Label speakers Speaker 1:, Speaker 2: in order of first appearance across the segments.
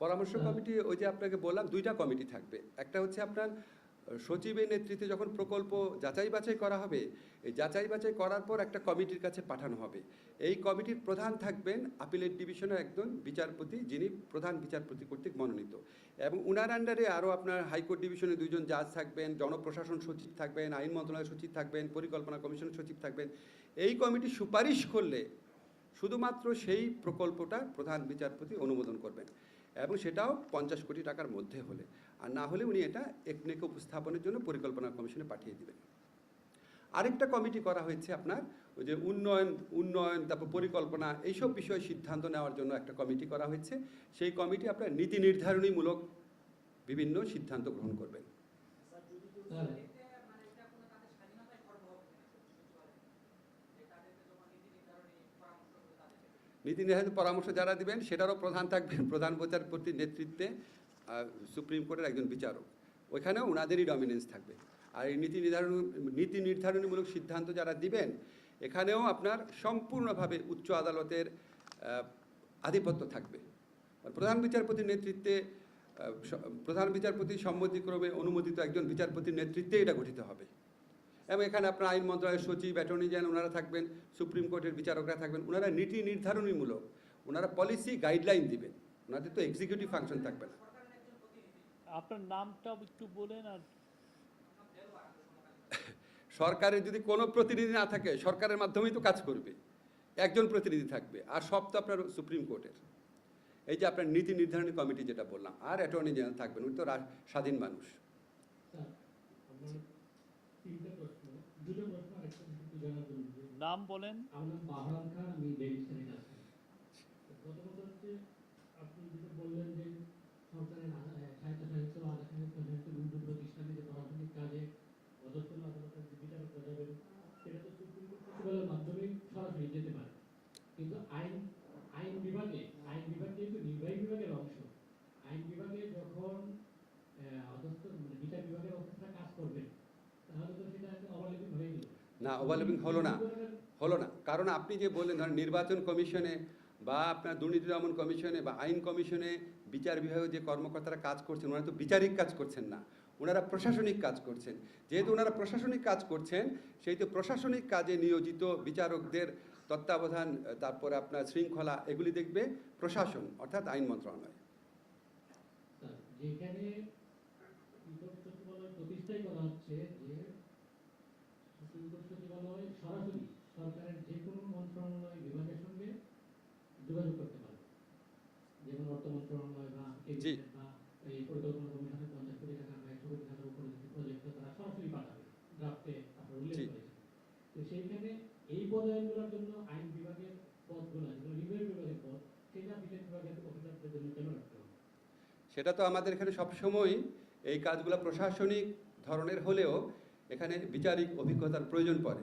Speaker 1: পরামর্শ কমিটি, ওই যে আপনাকে বললাম, দুইটা কমিটি থাকবে। একটা হচ্ছে আপনার সচিবের নেতৃত্বে যখন প্রকল্প যাচাই বাছাই করা হবে, এই যাচাই বাছাই করার পর একটা কমিটির কাছে পাঠানো হবে। এই কমিটির প্রধান থাকবেন আপিলের ডিভিশনের একজন বিচারপতি, যিনি প্রধান বিচারপতি কর্তৃক মনোনীত। এবং উনার আন্ডারে আরও আপনার হাইকোর্ট ডিভিশনে দুইজন জাজ থাকবেন, জনপ্রশাসন সচিব থাকবেন, আইন মন্ত্রণালয়ের সচিব থাকবেন, পরিকল্পনা কমিশনের সচিব থাকবেন। এই কমিটি সুপারিশ করলে শুধুমাত্র সেই প্রকল্পটা প্রধান বিচারপতি অনুমোদন করবেন এবং সেটাও পঞ্চাশ কোটি টাকার মধ্যে হলে। আর না হলে উনি এটা একনেকে উপস্থাপনের জন্য পরিকল্পনা কমিশনে পাঠিয়ে দিবেন। আরেকটা কমিটি করা হয়েছে আপনার, ওই যে উন্নয়ন উন্নয়ন, তারপর পরিকল্পনা, এইসব বিষয়ে সিদ্ধান্ত নেওয়ার জন্য একটা কমিটি করা হয়েছে। সেই কমিটি আপনার নীতি নির্ধারণীমূলক বিভিন্ন সিদ্ধান্ত গ্রহণ করবেন। নীতি নির্ধারণী পরামর্শ যারা দিবেন, সেটারও প্রধান থাকবেন প্রধান বিচারপতির নেতৃত্বে সুপ্রিম কোর্টের একজন বিচারক। ওইখানেও ওনাদেরই ডমিনেন্স থাকবে। আর এই নীতি নির্ধারণ, নীতি নির্ধারণীমূলক সিদ্ধান্ত যারা দিবেন, এখানেও আপনার সম্পূর্ণভাবে উচ্চ আদালতের আধিপত্য থাকবে। প্রধান বিচারপতির নেতৃত্বে প্রধান বিচারপতির সম্মতিক্রমে অনুমোদিত একজন বিচারপতির নেতৃত্বে এটা গঠিত হবে। এবং এখানে আপনার আইন মন্ত্রণালয়ের সচিব অ্যাটর্নি জেনারেল ওনারা থাকবেন সুপ্রিম কোর্টের বিচারকরা থাকবেন ওনারা নীতি নির্ধারণীমূলক ওনারা পলিসি গাইডলাইন দিবেন ওনাদের তো এক্সিকিউটিভ ফাংশন থাকবে না।
Speaker 2: আপনার নামটা একটু বলেন আর
Speaker 1: সরকারের যদি কোনো প্রতিনিধি না থাকে সরকারের মাধ্যমেই তো কাজ করবে একজন প্রতিনিধি থাকবে আর সব তো আপনার সুপ্রিম কোর্টের। এই যে আপনার নীতি নির্ধারণী কমিটি যেটা বললাম আর অ্যাটর্নি জেনারেল থাকবেন উনি তো স্বাধীন মানুষ।
Speaker 2: নাম বলেন।
Speaker 3: হচ্ছে আপনি যেটা বললেন যে সরকারের আধা- আহ, সাহিত্য সাহিত্য আধা সাহিত্য সাহিত্য বিভিন্ন প্রতিষ্ঠানে যে প্রশাসনিক কাজে অধস্তন আদালতের যে বিচারকরা যাবেন সেটা তো সুপ্রিম কোর্ট সচিবালয়ের মাধ্যমেই সরাসরি যেতে পারে কিন্তু আইন আইন বিভাগে আইন বিভাগ যেহেতু নির্বাহী বিভাগের অংশ আইন বিভাগে যখন আহ, অধস্থ মানে বিচার বিভাগের অফিসরা কাজ করবেন তাহলে তো সেটা একটা অবলিভিং হয়ে গেল
Speaker 1: না ওভারল্যাপিং হলো না হলো না। কারণ আপনি যে বললেন, ধরেন নির্বাচন কমিশনে বা আপনার দুর্নীতি দমন কমিশনে বা আইন কমিশনে বিচার বিভাগে যে কর্মকর্তারা কাজ করছেন, ওনারা তো বিচারিক কাজ করছেন না। ওনারা প্রশাসনিক কাজ করছেন। যেহেতু ওনারা প্রশাসনিক কাজ করছেন, সেই তো প্রশাসনিক কাজে নিয়োজিত বিচারকদের তত্ত্বাবধান, তারপরে আপনার শৃঙ্খলা, এগুলি দেখবে প্রশাসন, অর্থাৎ আইন মন্ত্রণালয়।
Speaker 3: যেখানে সুপ্রিম কোর্ট সচিবালয় প্রতিষ্ঠাই করা হচ্ছে যে সুপ্রিম কোর্ট সচিবালয় সরাসরি সরকারের যে কোনো মন্ত্রণালয় বিভাগের সঙ্গে যোগাযোগ করতে পারে। যেমন অর্থ মন্ত্রণালয় বা এই পরিকল্পনা কমিশনের পঞ্চাশ কোটি টাকা বা একশো কোটি টাকার উপরে যে প্রজেক্ট তারা সরাসরি পাঠাবে ড্রাফটে আপনার উল্লেখ। করেছে। তো সেইখানে এই পদায়নগুলোর জন্য আইন বিভাগের পদগুলো যেগুলো নির্বাহী বিভাগের পদ সেটা বিচার বিভাগের অফিসারদের জন্য কেন রাখতে হবে?
Speaker 1: সেটা তো আমাদের এখানে সবসময় এই কাজগুলো প্রশাসনিক ধরনের হলেও এখানে বিচারিক অভিজ্ঞতার প্রয়োজন পড়ে।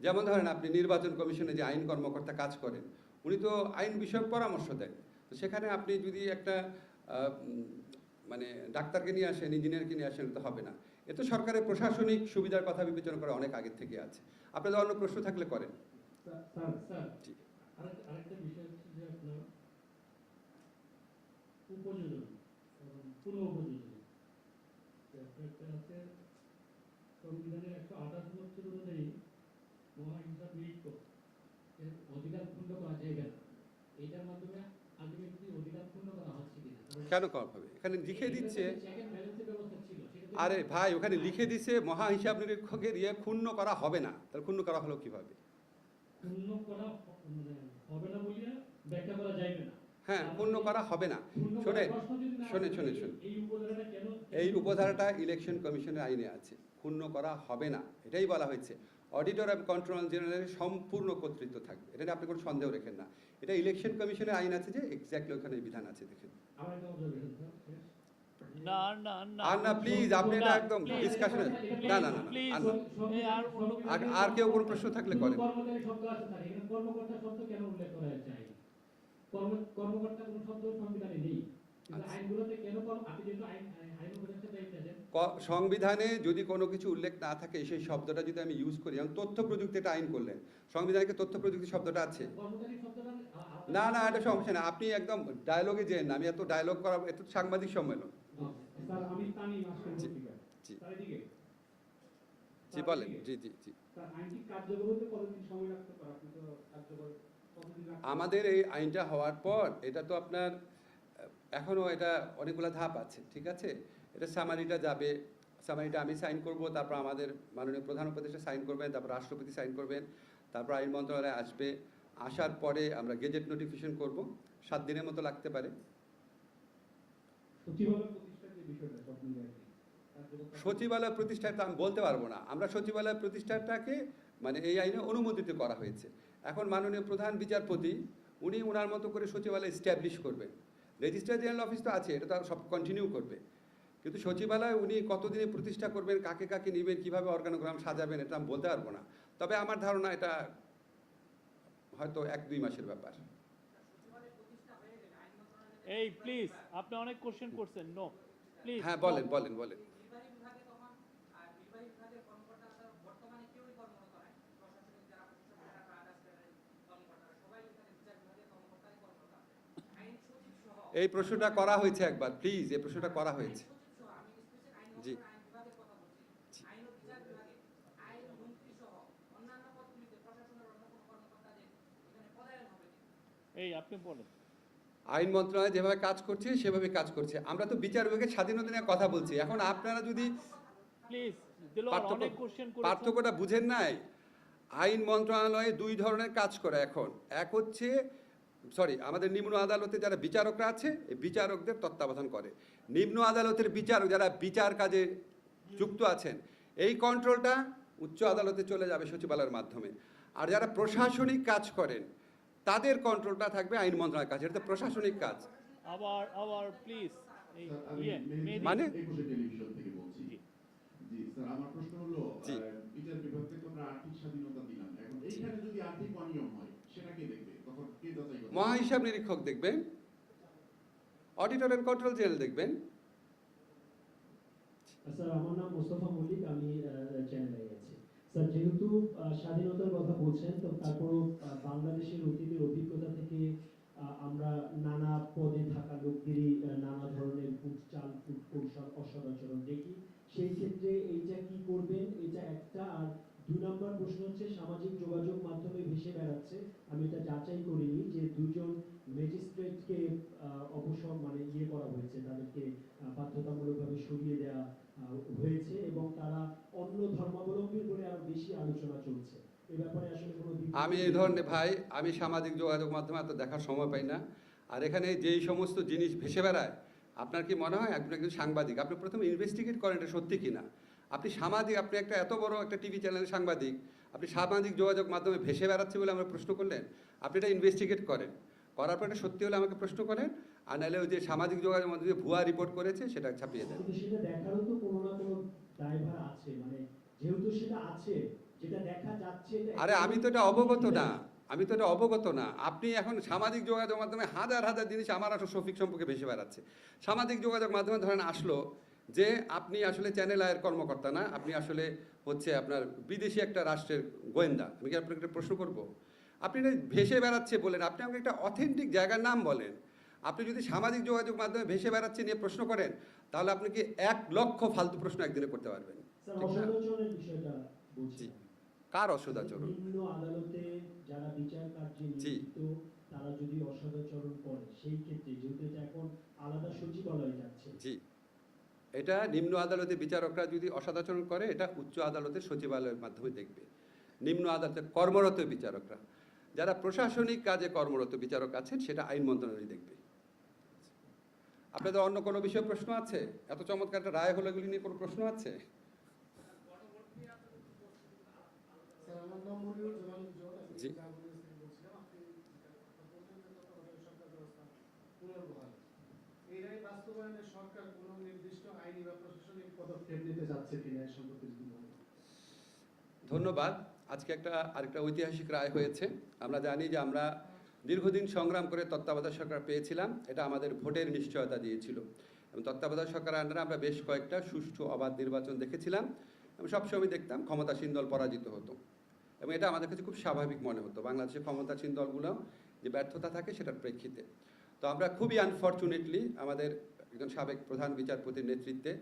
Speaker 1: যেমন ধরেন আপনি নির্বাচন কমিশনে যে আইন কর্মকর্তা কাজ করেন উনি তো আইন বিষয়ক পরামর্শ দেন। তো সেখানে আপনি যদি একটা মানে ডাক্তারকে নিয়ে আসেন ইঞ্জিনিয়ারকে নিয়ে আসেন তো হবে না। এ তো সরকারের প্রশাসনিক সুবিধার কথা বিবেচনা করা অনেক আগের থেকে আছে। আপনাদের অন্য প্রশ্ন থাকলে করেন।
Speaker 3: স্যার স্যার
Speaker 1: জি।
Speaker 3: আরেকটা আরেকটা বিষয় হচ্ছে যে আপনার উপযোজন এবং পুনঃ উপযোজন তো আপনার একটা আছে সংবিধানের একশো আঠাশ বছর অনুযায়ী মহাহিংসা পীড়িত এর অধিকার ক্ষুণ্ণ করা যাবে না এইটার মাধ্যমে আলটিমেটলি অধিকার ক্ষুণ্ণ করা হচ্ছে কিনা
Speaker 1: কম হবে? এখানে লিখে দিচ্ছে আরে ভাই ওখানে লিখে দিছে মহা হিসাব নিরীক্ষকের ইয়ে ক্ষুণ্ণ করা হবে না। তাহলে ক্ষুণ্ণ করা হলো কীভাবে? হ্যাঁ ক্ষুণ্ণ করা হবে না। শোনে শোনে শোনে শোনে
Speaker 3: এই উপধারাটা
Speaker 1: এই উপধারাটা ইলেকশন কমিশনের আইনে আছে। ক্ষুণ্ণ করা হবে না। এটাই বলা হয়েছে। অডিটর অ্যান্ড কন্ট্রোল জেনারেলের সম্পূর্ণ কর্তৃত্ব থাকবে। এটা নিয়ে আপনি কোনো সন্দেহ রেখেন না। এটা ইলেকশন কমিশনের আইন আছে যে এক্স্যাক্টলি ওখানে বিধান আছে দেখেন।
Speaker 3: একটা।
Speaker 2: না না না
Speaker 1: আর না প্লিজ আপনি এটা একদম না না না আর
Speaker 2: আর
Speaker 1: কেউ কোনো প্রশ্ন থাকলে করেন
Speaker 3: কর্মকর্তা শব্দ কেন উল্লেখ করা হয়েছে কর্মকর্তা কোনো শব্দ সংবিধানে নেই। কিন্তু
Speaker 1: আচ্ছা। সংবিধানে যদি কোনো কিছু উল্লেখ না থাকে সেই শব্দটা যদি আমি ইউজ করি যেমন তথ্য প্রযুক্তি এটা আইন করলেন। সংবিধানে তথ্য প্রযুক্তি শব্দটা আছে? না না এটা সমস্যা না আপনি একদম ডায়লগে যেন আমি এত ডায়লগ করা এত সাংবাদিক সম্মেলন। জি, বলেন। জি জি জি? আমাদের এই আইনটা হওয়ার পর এটা তো আপনার আহ, এখনও এটা অনেকগুলো ধাপ আছে ঠিক আছে? এটা সামারিটা যাবে। সামারিটা আমি সাইন করব তারপর আমাদের মাননীয় প্রধান উপদেষ্টা সাইন করবেন তারপর রাষ্ট্রপতি সাইন করবেন তারপর আইন মন্ত্রণালয় আসবে। আসার পরে আমরা গেজেট নোটিফিকেশন করব। সাত দিনের মতো লাগতে পারে।
Speaker 4: সচিবালয়
Speaker 1: প্রতিষ্ঠাটা আমি বলতে পারব না। আমরা সচিবালয় প্রতিষ্ঠাটাকে মানে এই আইনে অনুমোদিত করা হয়েছে। এখন মাননীয় প্রধান বিচারপতি উনি ওনার মতো করে সচিবালয় স্ট্যাবলিশ করবেন। রেজিস্ট্রার জেনারেল অফিস তো আছে এটা তো সব কন্টিনিউ করবে। কিন্তু সচিবালয় উনি কতদিনে প্রতিষ্ঠা করবেন কাকে কাকে নেবেন কীভাবে অর্গানোগ্রাম সাজাবেন এটা আমি বলতে পারব না। তবে আমার ধারণা এটা হয়তো এক দুই মাসের ব্যাপার।
Speaker 5: এই প্লিজ আপনি অনেক কোশ্চেন করছেন নো প্লিজ
Speaker 1: হ্যাঁ বলেন বলেন বলেন। এই প্রশ্নটা করা হয়েছে একবার প্লিজ এই প্রশ্নটা করা হয়েছে
Speaker 6: আইন সচিব সহ আমি স্পেশাল আইন
Speaker 1: জি।
Speaker 6: মন্ত্রণালয় আইন বিভাগের কথা বলছি আইন ও বিচার বিভাগে আইন মন্ত্রী সহ অন্যান্য পদগুলিতে প্রশাসনের অন্য কোনো কর্মকর্তাদের এখানে পদায়ন হবে কিনা?
Speaker 5: এই আপনি বলেন।
Speaker 1: আইন মন্ত্রণালয় যেভাবে কাজ করছে সেভাবে কাজ করছে। আমরা তো বিচার বিভাগের স্বাধীনতা নিয়ে কথা বলছি। এখন আপনারা যদি পার্থক্যটা বুঝেন নাই? আইন মন্ত্রণালয়ে দুই ধরনের কাজ করে এখন। এক হচ্ছে সরি আমাদের নিম্ন আদালতে যারা বিচারকরা আছে বিচারকদের তত্ত্বাবধান করে। নিম্ন আদালতের বিচারক যারা বিচার কাজে যুক্ত আছেন এই কন্ট্রোলটা উচ্চ আদালতে চলে যাবে সচিবালয়ের মাধ্যমে। আর যারা প্রশাসনিক কাজ করেন তাদের কন্ট্রোলটা থাকবে আইন মন্ত্রণালয়ের কাছে এটা প্রশাসনিক কাজ।
Speaker 5: আবার আবার প্লিজ
Speaker 7: আমি
Speaker 5: ইয়ে
Speaker 1: মানে?
Speaker 7: একুশে টেলিভিশন থেকে বলছি।
Speaker 5: জি।
Speaker 7: জি স্যার আমার প্রশ্ন হলো বিচার বিভাগকে তো আমরা আর্থিক স্বাধীনতা দিলাম। এখন এইখানে যদি আর্থিক অনিয়ম হয় সেটা কে দেখবে? তখন কে যাচাই করবে?
Speaker 1: মহা হিসাব নিরীক্ষক দেখবেন অডিটর অ্যান্ড কন্ট্রোল জেনারেল দেখবেন
Speaker 8: স্যার আমার নাম মোস্তফা মল্লিক আমি চ্যানেলে স্যার, যেহেতু স্বাধীনতার কথা বলছেন, তো তারপরও বাংলাদেশের অতীতের অভিজ্ঞতা থেকে আমরা নানা পদে থাকা লোকদেরই নানা ধরনের ফুট চাল ফুট কৌশল, অসদাচরণ দেখি। সেই ক্ষেত্রে এইটা কি করবেন? এটা একটা। আর দুই নম্বর প্রশ্ন হচ্ছে, সামাজিক যোগাযোগ মাধ্যমে ভেসে বেড়াচ্ছে। আমি এটা যাচাই করিনি যে দুজন ম্যাজিস্ট্রেটকে অবসর মানে ইয়ে করা হয়েছে, তাদেরকে বাধ্যতামূলকভাবে সরিয়ে দেওয়া হয়েছে এবং তারা অন্য ধর্মাবলম্বী বলে আরও বেশি আলোচনা চলছে।
Speaker 1: আমি এই ধরনের ভাই আমি সামাজিক যোগাযোগ মাধ্যমে এত দেখার সময় পাই না। আর এখানে যেই সমস্ত জিনিস ভেসে বেড়ায় আপনার কি মনে হয়? আপনি একজন সাংবাদিক আপনি প্রথমে ইনভেস্টিগেট করেন এটা সত্যি কি না আপনি সামাজিক আপনি একটা এত বড় একটা টিভি চ্যানেলের সাংবাদিক আপনি সামাজিক যোগাযোগ মাধ্যমে ভেসে বেড়াচ্ছে বলে আমরা প্রশ্ন করলেন আপনি এটা ইনভেস্টিগেট করেন। করার পর এটা সত্যি হলে আমাকে প্রশ্ন করেন আর নাহলে ওই যে সামাজিক যোগাযোগ মাধ্যমে ভুয়া রিপোর্ট করেছে সেটা ছাপিয়ে দেন।
Speaker 8: দায়ভার আছে মানে যেহেতু সেটা আছে যেটা দেখা যাচ্ছে
Speaker 1: আরে আমি তো এটা অবগত না আমি তো এটা অবগত না। আপনি এখন সামাজিক যোগাযোগ মাধ্যমে হাজার হাজার জিনিস আমার আসলে শফিক সম্পর্কে ভেসে বেড়াচ্ছে। সামাজিক যোগাযোগ মাধ্যমে ধরেন আসলো যে আপনি আসলে চ্যানেল আয়ের কর্মকর্তা না আপনি আসলে হচ্ছে আপনার বিদেশি একটা রাষ্ট্রের গোয়েন্দা। আমি কি আপনাকে একটা প্রশ্ন করব? আপনি এটা ভেসে বেড়াচ্ছে বলেন আপনি আমাকে একটা অথেন্টিক জায়গার নাম বলেন। আপনি যদি সামাজিক যোগাযোগ মাধ্যমে ভেসে বেড়াচ্ছে নিয়ে প্রশ্ন করেন তাহলে আপনি কি এক লক্ষ ফালতু প্রশ্ন একদিনে করতে পারবেন। কার অসদাচরণ?
Speaker 8: আদালতে যারা বিচার কার্যে
Speaker 1: জি।
Speaker 8: নিযুক্ত তারা যদি অসদাচরণ করে সেই ক্ষেত্রে যেহেতু এটা এখন আলাদা সচিবালয়ে যাচ্ছে।
Speaker 1: জি। এটা নিম্ন আদালতে বিচারকরা যদি অসদাচরণ করে এটা উচ্চ আদালতের সচিবালয়ের মাধ্যমে দেখবে। নিম্ন আদালতের কর্মরত বিচারকরা। যারা প্রশাসনিক কাজে কর্মরত বিচারক আছেন সেটা আইন মন্ত্রণালয় দেখবে। আপনাদের অন্য কোনো বিষয়ে প্রশ্ন আছে? এত চমৎকার একটা রায় হলো, এগুলি নিয়ে কোনো প্রশ্ন আছে? ধন্যবাদ। আজকে একটা, আরেকটা ঐতিহাসিক রায় হয়েছে। আমরা জানি যে আমরা দীর্ঘদিন সংগ্রাম করে তত্ত্বাবধায়ক সরকার পেয়েছিলাম, এটা আমাদের ভোটের নিশ্চয়তা দিয়েছিল। এবং তত্ত্বাবধায়ক সরকারের আন্ডারে আমরা বেশ কয়েকটা সুষ্ঠু, অবাধ নির্বাচন দেখেছিলাম এবং সবসময় দেখতাম ক্ষমতাসীন দল পরাজিত হতো। এবং এটা আমাদের কাছে খুব স্বাভাবিক মনে হতো, বাংলাদেশের ক্ষমতাসীন দলগুলো যে ব্যর্থতা থাকে সেটার প্রেক্ষিতে। তো আমরা খুবই আনফর্চুনেটলি আমাদের একজন সাবেক প্রধান বিচারপতির নেতৃত্বে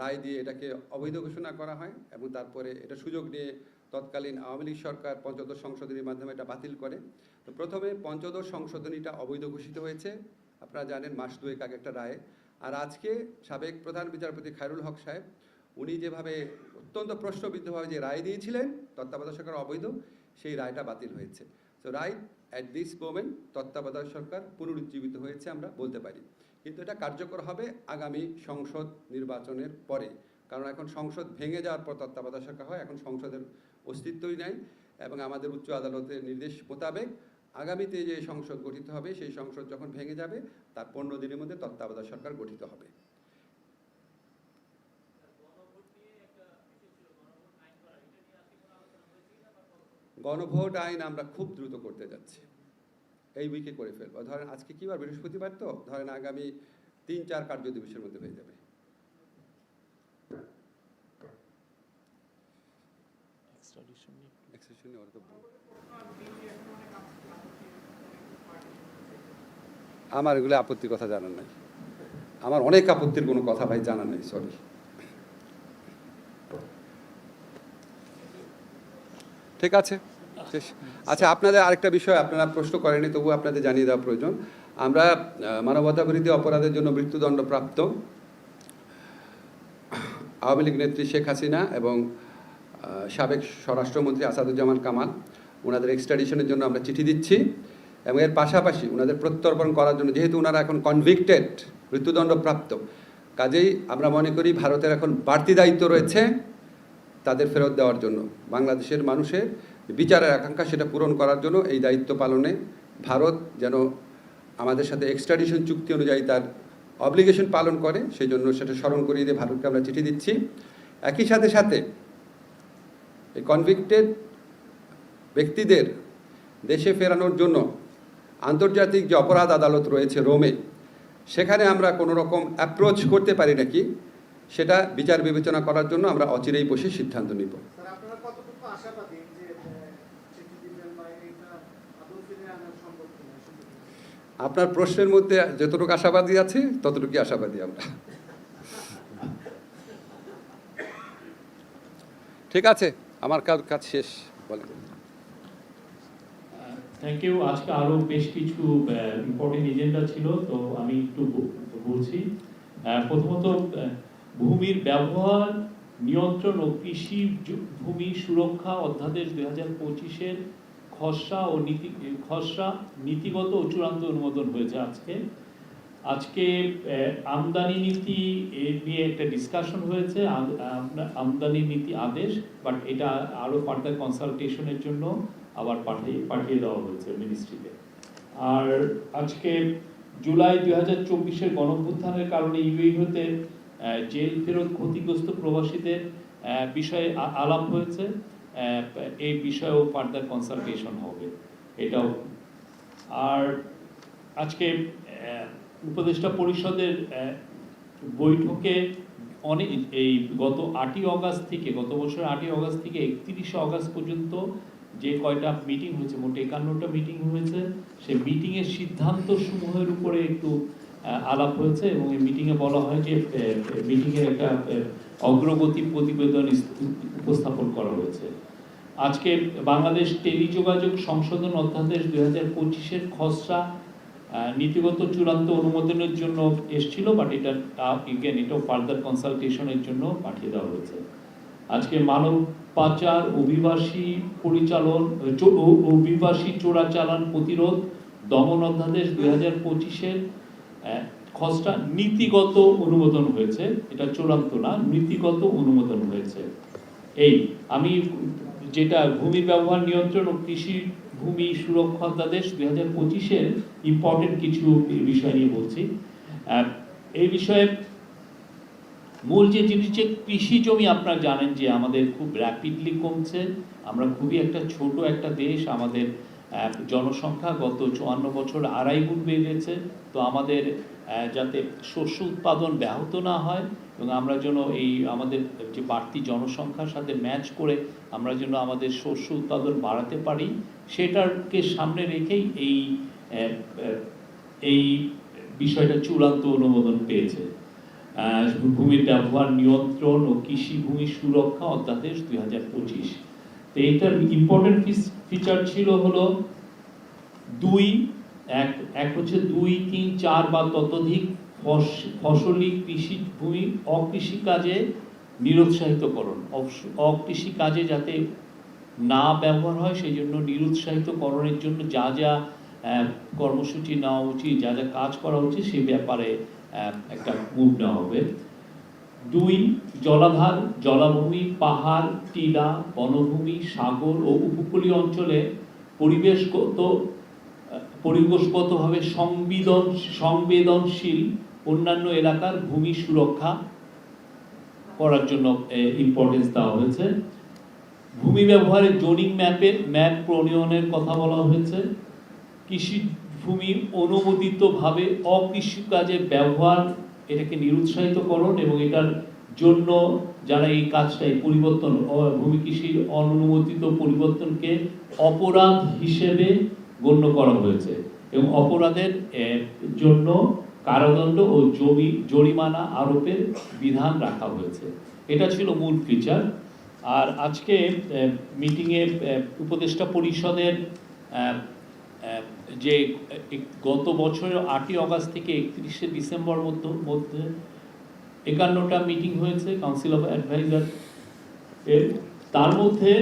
Speaker 1: রায় দিয়ে এটাকে অবৈধ ঘোষণা করা হয় এবং তারপরে এটা সুযোগ নিয়ে তৎকালীন আওয়ামী লীগ সরকার পঞ্চদশ সংশোধনীর মাধ্যমে এটা বাতিল করে। তো প্রথমে পঞ্চদশ সংশোধনীটা অবৈধ ঘোষিত হয়েছে। আপনারা জানেন মাস দুয়েক আগে একটা রায়। আর আজকে সাবেক প্রধান বিচারপতি খায়রুল হক সাহেব, উনি যেভাবে অত্যন্ত প্রশ্নবিদ্ধভাবে যে রায় দিয়েছিলেন, তত্ত্বাবধায়ক সরকার অবৈধ, সেই রায়টা বাতিল হয়েছে। তো রাইট অ্যাট দিস মোমেন্ট তত্ত্বাবধায়ক সরকার পুনরুজ্জীবিত হয়েছে আমরা বলতে পারি। কিন্তু এটা কার্যকর হবে আগামী সংসদ নির্বাচনের পরে। কারণ এখন সংসদ ভেঙে যাওয়ার পর তত্ত্বাবধায়ক সরকার হয়, এখন সংসদের অস্তিত্বই নাই। এবং আমাদের উচ্চ আদালতের নির্দেশ মোতাবেক আগামীতে যে সংসদ গঠিত হবে সেই সংসদ যখন ভেঙে যাবে তার পনেরো দিনের মধ্যে তত্ত্বাবধায়ক সরকার গঠিত হবে। গণভোট আইন আমরা খুব দ্রুত করতে যাচ্ছি। এই উইকে করে ফেলব। ধরেন আজকে কি বার? বৃহস্পতিবার তো? ধরেন আগামী তিন চার কার্য দিবসের মধ্যে হয়ে যাবে।
Speaker 9: Extradition নিয়ে একটু-
Speaker 1: নিয়ে ওরা তো আমার এগুলো আপত্তির কথা জানার নাই। আমার অনেক আপত্তির কোনো কথা ভাই জানার নেই সরি ঠিক আছে আচ্ছা আপনাদের আরেকটা বিষয় আপনারা প্রশ্ন করেনি তবু আপনাদের জানিয়ে দেওয়া প্রয়োজন। আমরা আহ, মানবতা বিরোধী অপরাধের জন্য মৃত্যুদণ্ডপ্রাপ্ত আওয়ামী লীগ নেত্রী শেখ হাসিনা এবং সাবেক স্বরাষ্ট্রমন্ত্রী আসাদুজ্জামান কামাল। ওনাদের এক্সট্রাডিশনের জন্য আমরা চিঠি দিচ্ছি। এবং এর পাশাপাশি ওনাদের প্রত্যর্পণ করার জন্য, যেহেতু ওনারা এখন কনভিক্টেড মৃত্যুদণ্ডপ্রাপ্ত, কাজেই আমরা মনে করি ভারতের এখন বাড়তি দায়িত্ব রয়েছে তাদের ফেরত দেওয়ার জন্য। বাংলাদেশের মানুষের বিচারের আকাঙ্ক্ষা সেটা পূরণ করার জন্য এই দায়িত্ব পালনে ভারত যেন আমাদের সাথে এক্সট্রাডিশন চুক্তি অনুযায়ী তার অব্লিগেশন পালন করে, সেই জন্য সেটা স্মরণ করিয়ে দিয়ে ভারতকে আমরা চিঠি দিচ্ছি। একই সাথে সাথে এই কনভিক্টেড ব্যক্তিদের দেশে ফেরানোর জন্য আন্তর্জাতিক যে অপরাধ আদালত রয়েছে রোমে সেখানে আমরা কোনো রকম অ্যাপ্রোচ করতে পারি নাকি সেটা বিচার বিবেচনা করার জন্য আমরা অচিরেই বসে সিদ্ধান্ত নিব।
Speaker 10: আপনারা
Speaker 1: প্রশ্নের মধ্যে যতটুকু আশাবাদী আছে ততটুকু আশাবাদী আমরা। ঠিক আছে আমার কাজ কাজ শেষ। বলেন।
Speaker 5: থ্যাংক ইউ আজকে আরও বেশ কিছু ইম্পর্টেন্ট এজেন্ডা ছিল, তো আমি একটু বলছি। প্রথমত ভূমির ব্যবহার, নিয়ন্ত্রণ ও কৃষি ভূমি সুরক্ষা অধ্যাদেশ দুই হাজার পঁচিশের খসড়া ও নীতি, খসড়া নীতিগত ও চূড়ান্ত অনুমোদন হয়েছে আজকে। আজকে আমদানি নীতি নিয়ে একটা ডিসকাশন হয়েছে, আম- আম- আমদানি নীতি আদেশ বাট এটা আরও ফার্দার কনসালটেশনের জন্য আবার পাঠিয়ে পাঠিয়ে দেওয়া হয়েছে মিনিস্ট্রিতে আর আজকে জুলাই দুই হাজার চব্বিশের গণভ্যুত্থানের কারণে ইউএই হতে জেল ফেরত ক্ষতিগ্রস্ত প্রবাসীদের বিষয়ে আলাপ হয়েছে। এই বিষয়েও ফার্দার কনসালটেশন হবে। এটাও। আর আজকে উপদেষ্টা পরিষদের বৈঠকে অনেক, এই গত আটই অগাস্ট থেকে, গত বছর আটই অগাস্ট থেকে একত্রিশে অগাস্ট পর্যন্ত যে কয়টা মিটিং হয়েছে, মোট একান্নটা মিটিং হয়েছে সে মিটিংয়ের সিদ্ধান্ত সমূহের উপরে একটু আলাপ হয়েছে এবং এই মিটিংয়ে বলা হয় যে মিটিংয়ের একটা অগ্রগতি প্রতিবেদন উপস্থাপন করা হয়েছে। আজকে বাংলাদেশ টেলিযোগাযোগ সংশোধন অধ্যাদেশ দুই হাজার পঁচিশের খসড়া নীতিগত চূড়ান্ত অনুমোদনের জন্য এসছিল বাট এটা এটাও ফার্দার কনসালটেশনের জন্য পাঠিয়ে দেওয়া হয়েছে। আজকে মানব পাচার, অভিবাসী পরিচালন অভিবাসী চোরাচালান প্রতিরোধ, দমন অধ্যাদেশ দুই হাজার পঁচিশের খসড়া নীতিগত অনুমোদন হয়েছে। এটা চূড়ান্ত না, নীতিগত অনুমোদন হয়েছে। এই, আমি যেটা ভূমি ব্যবহার নিয়ন্ত্রণ ও কৃষি ভূমি সুরক্ষা অধ্যাদেশ দুই হাজার পঁচিশের ইম্পর্টেন্ট কিছু বিষয় নিয়ে বলছি। এই বিষয়ে মূল যে জিনিস যে কৃষি জমি আপনারা জানেন যে আমাদের খুব র্যাপিডলি কমছে। আমরা খুবই একটা ছোট একটা দেশ, আমাদের জনসংখ্যা গত চুয়ান্ন বছর আড়াই গুণ বেড়েছে। তো আমাদের যাতে শস্য উৎপাদন ব্যাহত না হয় এবং আমরা যেন এই আমাদের যে বাড়তি জনসংখ্যার সাথে ম্যাচ করে আমরা যেন আমাদের শস্য উৎপাদন বাড়াতে পারি, সেটাকে সামনে রেখেই এই এই বিষয়টা চূড়ান্ত অনুমোদন পেয়েছে। ভূমির ব্যবহার নিয়ন্ত্রণ ও কৃষি ভূমি সুরক্ষা অধ্যাদেশ দুই হাজার পঁচিশ। তো এইটার ইম্পর্টেন্ট ফিচার ছিল হলো দুই, এক এক হচ্ছে দুই, তিন, চার বা ততোধিক ফস- ফসলি কৃষি ভূমি অকৃষি কাজে নিরুৎসাহিতকরণ। অকৃষি কাজে যাতে না ব্যবহার হয় সেই জন্য নিরুৎসাহিতকরণের জন্য যা যা কর্মসূচি নেওয়া উচিত, যা যা কাজ করা উচিত, সে ব্যাপারে একটা মুভ নেওয়া হবে। দুই, জলাধার, জলাভূমি, পাহাড়, টিলা, বনভূমি, সাগর ও উপকূলীয় অঞ্চলে পরিবেশগত পরিবেশগতভাবে সংবেদন, সংবেদনশীল অন্যান্য এলাকার ভূমি সুরক্ষা করার জন্য ইম্পর্টেন্স দেওয়া হয়েছে। ভূমি ব্যবহারে জোনিং ম্যাপে, ম্যাপ প্রণয়নের কথা বলা হয়েছে। কৃষি ভূমি অনুমোদিতভাবে অকৃষি কাজে ব্যবহার এটাকে নিরুৎসাহিত নিরুৎসাহিতকরণ এবং এটার জন্য যারা এই কাজটা, এই পরিবর্তন ভূমি কৃষির অনুমোদিত পরিবর্তনকে অপরাধ হিসেবে গণ্য করা হয়েছে এবং অপরাধের জন্য কারাদণ্ড ও জমি, জরিমানা আরোপের বিধান রাখা হয়েছে। এটা ছিল মূল ফিচার আর আজকে মিটিংয়ে উপদেষ্টা পরিষদের যে গত বছরের আটই অগাস্ট থেকে একত্রিশে ডিসেম্বর মধ্যে মধ্যে একান্নটা মিটিং হয়েছে কাউন্সিল অফ অ্যাডভাইজার এর। তার মধ্যে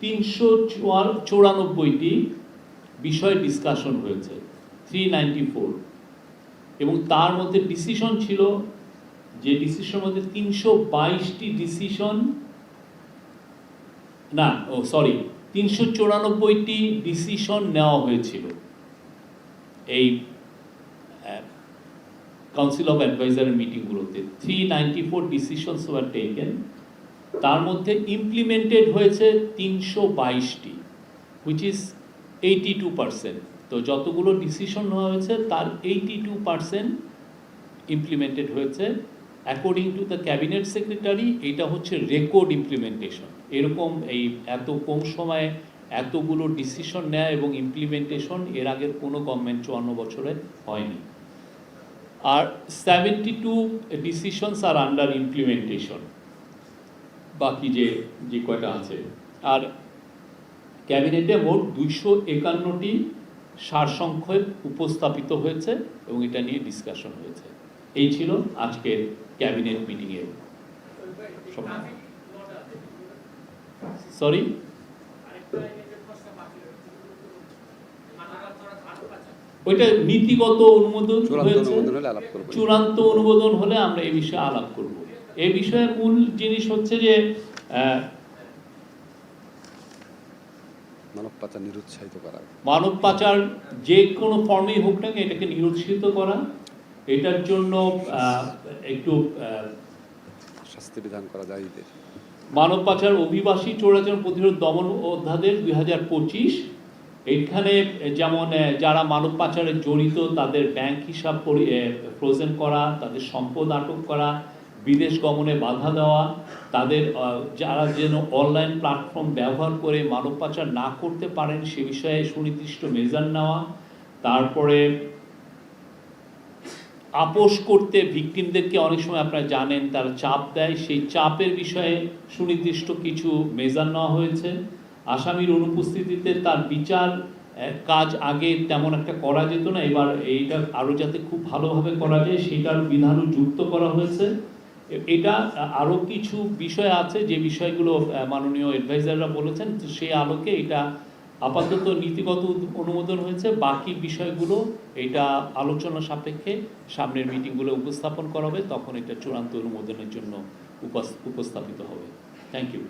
Speaker 5: তিনশো চৌরানব্বইটি বিষয় ডিসকাশন হয়েছে থ্রি নাইনটি ফোর এবং তার মধ্যে ডিসিশন ছিল যে ডিসিশন মধ্যে তিনশো বাইশটি ডিসিশন না, ও সরি তিনশো চৌরানব্বইটি ডিসিশন নেওয়া হয়েছিল। এই কাউন্সিল অফ অ্যাডভাইজারের মিটিংগুলোতে three ninety four decisions were taken তার মধ্যে ইমপ্লিমেন্টেড হয়েছে তিনশো বাইশটি which is eighty two percent তো যতগুলো ডিসিশন নেওয়া হয়েছে, তার এইটি টু পার্সেন্ট ইমপ্লিমেন্টেড হয়েছে। According to the cabinet secretary এটা হচ্ছে রেকর্ড ইমপ্লিমেন্টেশন এরকম এই এত কম সময়ে এতগুলো ডিসিশন নেয় এবং ইমপ্লিমেন্টেশন এর আগের কোনো গভর্নমেন্ট চুয়ান্ন বছরে হয়নি। আর seventy two decisions are under implementation বাকি যে যে কয়টা আছে? আর ক্যাবিনেটে মোট দুইশো একান্নটি সারসংক্ষেপ উপস্থাপিত হয়েছে এবং এটা নিয়ে ডিসকাশন হয়েছে। এই ছিল আজকের ক্যাবিনেট মিটিংয়ের সময় সরি
Speaker 6: আরেকটা এদের প্রশ্ন বাকি রয়েছে মাথাটা ধরা ধান পাচার
Speaker 5: ওইটা নীতিগত অনুমোদন
Speaker 1: চূড়ান্ত অনুমোদন হলে
Speaker 5: আমরা এই বিষয়ে আলাপ করব। এই বিষয়ে মূল জিনিস হচ্ছে যে
Speaker 1: মানব পাচার নিরুৎসাহিত করা।
Speaker 5: মানব পাচার যে কোনো ফর্মেই হোক না এটাকে নিরুৎসাহিত করা। এটার জন্য একটু
Speaker 1: শাস্তি বিধান করা যায়
Speaker 5: মানব পাচার অভিবাসী চোরাচার প্রতিরোধ দমন অধ্যাদেশ দুই হাজার পঁচিশ। এইখানে যেমন যারা মানব পাচারে জড়িত, তাদের ব্যাংক হিসাব ফ্রোজেন করা, তাদের সম্পদ আটক করা, বিদেশ গমনে বাধা দেওয়া, তাদের যারা যেন অনলাইন প্ল্যাটফর্ম ব্যবহার করে মানব পাচার না করতে পারেন সে বিষয়ে সুনির্দিষ্ট মেজার নেওয়া, তারপরে আপোষ করতে ভিকটিমদেরকে অনেক সময় আপনারা জানেন, তারা চাপ দেয়। সেই চাপের বিষয়ে সুনির্দিষ্ট কিছু মেজার নেওয়া হয়েছে। আসামির অনুপস্থিতিতে তার বিচার কাজ আগে তেমন একটা করা যেত না, এবার এইটা আরও যাতে খুব ভালোভাবে করা যায় সেটার বিধানও যুক্ত করা হয়েছে। এটা আরও কিছু বিষয় আছে, যে বিষয়গুলো মাননীয় অ্যাডভাইজাররা বলেছেন সেই আলোকে এটা আপাতত নীতিগত অনুমোদন হয়েছে। বাকি বিষয়গুলো এটা আলোচনা সাপেক্ষে সামনের মিটিংগুলো উপস্থাপন করা হবে। তখন এটা চূড়ান্ত অনুমোদনের জন্য উপাস- উপস্থাপিত হবে। Thank you